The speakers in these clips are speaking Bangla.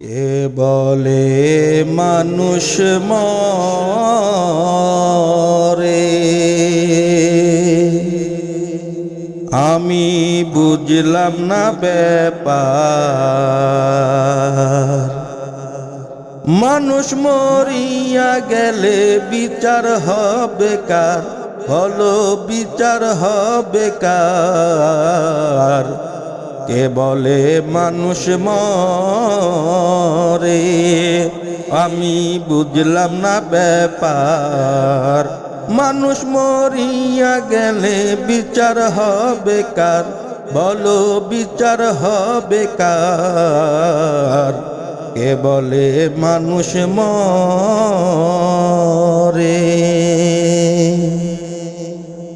এ বলে মানুষ মরে। আমি বুঝলাম না ব্যাপার। মানুষ মরিয়া গেলে বিচার হবে কার? হলো বিচার হবে কার? কে বলে মানুষ মরে? আমি বুঝলাম না ব্যাপার। মানুষ মরিয়া গেলে বিচার হবে কার? বলো বিচার হবে কার? কে বলে মানুষ মরে?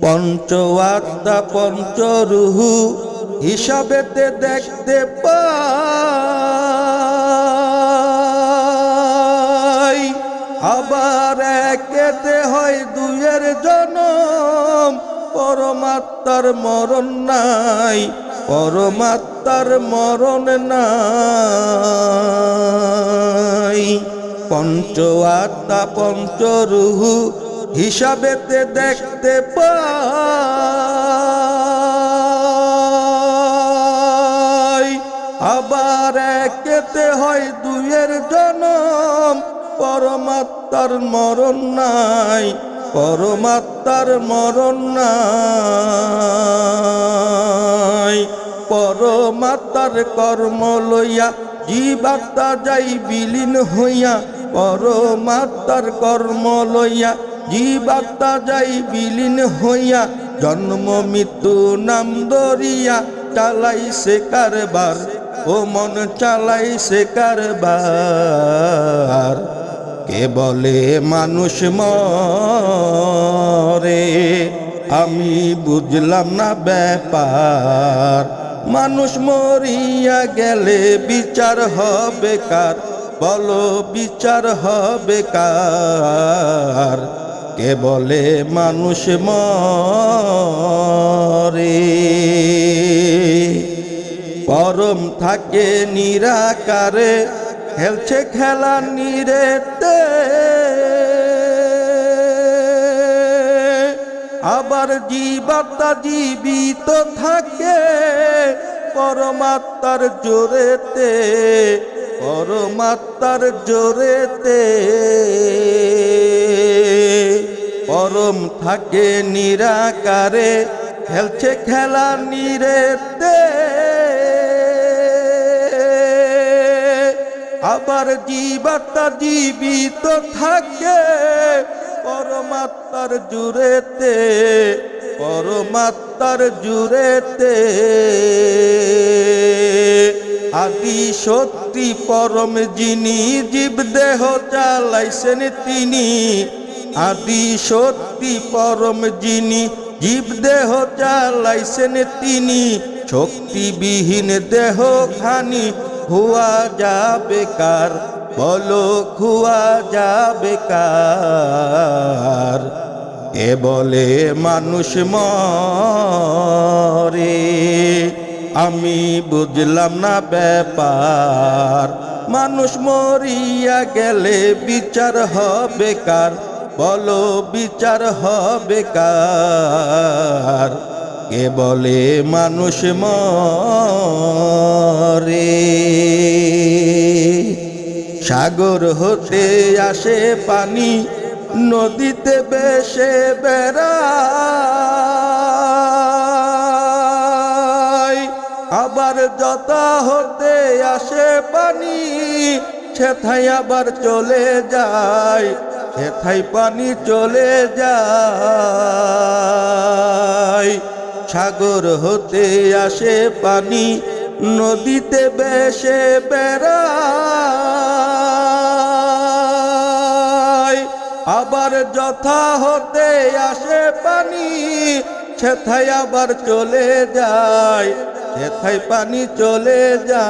পঞ্চওয়াত্মা পঞ্চরুহু হিসাবেতে দেখতে পাই। আবার একেতে হয় দুয়ের জনম। পরমাত্মার মরণ নাই, পরমাত্মার মরণ নাই। পঞ্চ আত্মা পঞ্চরুহু হিসাবেতে দেখতে পাই। আবার একেতে হয় দুয়ের জনম। পরমাত্মার মরণ নাই, পরমাত্মার মরণ নাই। পরমাত্মার কর্ম লইয়া জীবাত্মা যাই বিলীন হইয়া, পরমাত্মার কর্ম লইয়া জীবাত্মা যাই বিলীন হইয়া, জন্ম মৃত্যু নাম দরিয়া চালাই সে কারবার। ও মন চালাই সে কারবার, কে বলে মানুষ মরে? আমি বুঝলাম না ব্যাপার, মানুষ মরিয়া গেলে বিচার হবে কার? বলো বিচার হবে কার? কে বলে মানুষ মরে? পরম থাকে নিরাকারে খেলছে খেলা নিরেতে। আবার জীবাত্মা জীবিত থাকে পরমাত্মার জোরেতে পরমাত্মার জোরেতে। পরম থাকে নিরাকারে খেলছে খেলা নিরেতে। আবার জীবাত্মা জীবিত থাকে, পরমাত্মার জুড়েতে পরমাত্মার জুড়েতে। আদি সত্যি পরম যিনি জীব দেহ চালাইছেন তিনি আদি সত্যি পরম যিনি জীব দেহ চালাইছেন তিনি, শক্তিবিহীন দেহ খানি হুয়া যা বেকার বলো খুয়া যা বেকার এ বলে মানুষ মরে? আমি বুঝলাম না ব্যাপার। মানুষ মরিয়া গেলে বিচার হবে কার? বলো বিচার হবে কার? কে বলে মানুষ মরে। সাগর হতে আসে পানি, নদীতে বেশে বেড়া আবার যথা হতে আসে পানি, সেথায় আবার চলে যায়, সেথায় পানি চলে যায়। সাগর হতে আসে পানি, নদীতে বেশে বেড়ায়। আবার যথা হতে আসে পানি, সেথায় আবার চলে যায়, সেথায় পানি চলে যায়।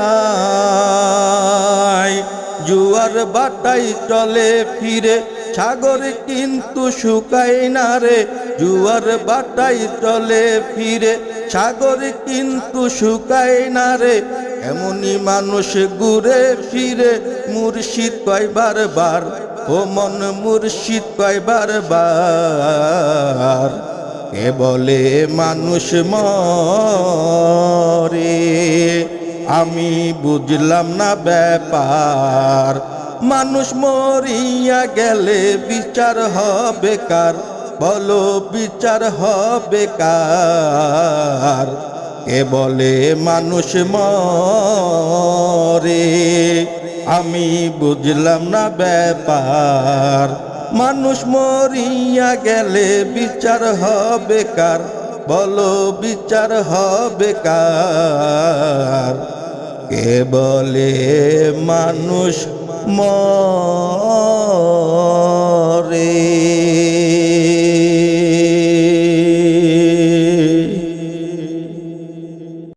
জুয়ার বাটাই চলে ফিরে, সাগর কিন্তু শুকায় না রে জুয়ার বাটাই চলে ফিরে, সাগর কিন্তু শুকায় না রে। এমনই মানুষ ঘুরে ফিরে, মুর্শিদ কয়বার বার? ও মন মুর্শিদ কয়বার বার? কে বলে মানুষ মরে? আমি বুঝলাম না ব্যাপার। মানুষ মরিয়া গেলে বিচার হবে কার? বলো, বিচার হবে কার? কে বলে মানুষ মরে? আমি বুঝলাম না ব্যাপার। মানুষ মরিয়া গেলে বিচার হবে কার? বলো, বিচার হবে কার? কে বলে মানুষ মরে?